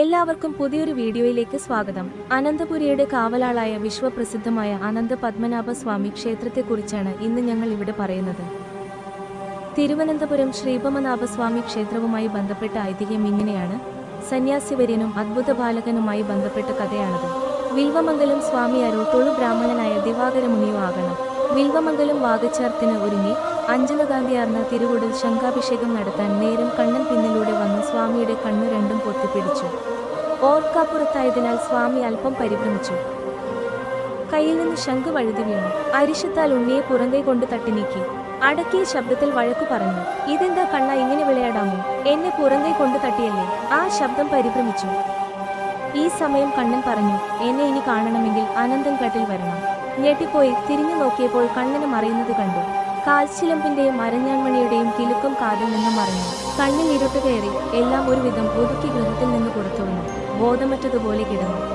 എല്ലാവർക്കും പുതിയൊരു വീഡിയോയിലേക്ക് സ്വാഗതം. അനന്തപുരിയുടെ കാവലാളായ വിശ്വപ്രസിദ്ധമായ അനന്ത പത്മനാഭ സ്വാമി ക്ഷേത്രത്തെക്കുറിച്ചാണ് ഇന്ന് ഞങ്ങൾ ഇവിടെ പറയുന്നത്. തിരുവനന്തപുരം ശ്രീപമനാഭസ്വാമി ക്ഷേത്രവുമായി ബന്ധപ്പെട്ട ഐതിഹ്യം ഇങ്ങനെയാണ്. സന്യാസിവര്യനും അദ്ഭുത ബാലകനുമായി ബന്ധപ്പെട്ട കഥയാണത്. വിൽവമംഗലം സ്വാമി തൊഴു ബ്രാഹ്മണനായ ദിവാകര മുനിയോ ആകണം വിൽവമംഗലം വാഗച്ചാർത്തിന് ഒരുങ്ങി അഞ്ജനകാന്തിയാർന്ന തിരുവുടൽ ശംഖാഭിഷേകം നടത്താൻ നേരം കണ്ണൻ പിന്നിലൂടെ വന്ന് സ്വാമിയുടെ കണ്ണു രണ്ടും പൊത്തിപ്പിടിച്ചു ഓർക്കാപ്പുറത്തായതിനാൽ സ്വാമി അല്പം പരിഭ്രമിച്ചു. കയ്യിൽ നിന്ന് ശംഖ് വഴുതി വീണു. അരിശത്താൽ ഉണ്ണിയെ പുറന്തേ കൊണ്ട് തട്ടി നീക്കി. അടക്കിയ ശബ്ദത്തിൽ വഴക്കു പറഞ്ഞു ഇതെന്താ കണ്ണ ഇങ്ങനെ വിളയാടാമോ? എന്നെ പുറന്തേ കൊണ്ട് തട്ടിയല്ലേ? ആ ശബ്ദം പരിഭ്രമിച്ചു. ഈ സമയം കണ്ണൻ പറഞ്ഞു എന്നെ ഇനി കാണണമെങ്കിൽ അനന്തൻ കട്ടിൽ വരണം. ഞെട്ടിപ്പോയി തിരിഞ്ഞു നോക്കിയപ്പോൾ കണ്ണന് മറയുന്നത് കണ്ടു. കാൽച്ചിലമ്പിന്റെയും അരഞ്ഞാൺമണിയുടെയും കിലുക്കം കാതിൽ നിന്നും മറിഞ്ഞു. കണ്ണിൽ ഇരുട്ട് കയറി എല്ലാം ഒരുവിധം ഒതുക്കി ഗൃഹത്തിൽ നിന്ന് പുറത്തു വന്നു ബോധമറ്റതുപോലെ കിടന്നു.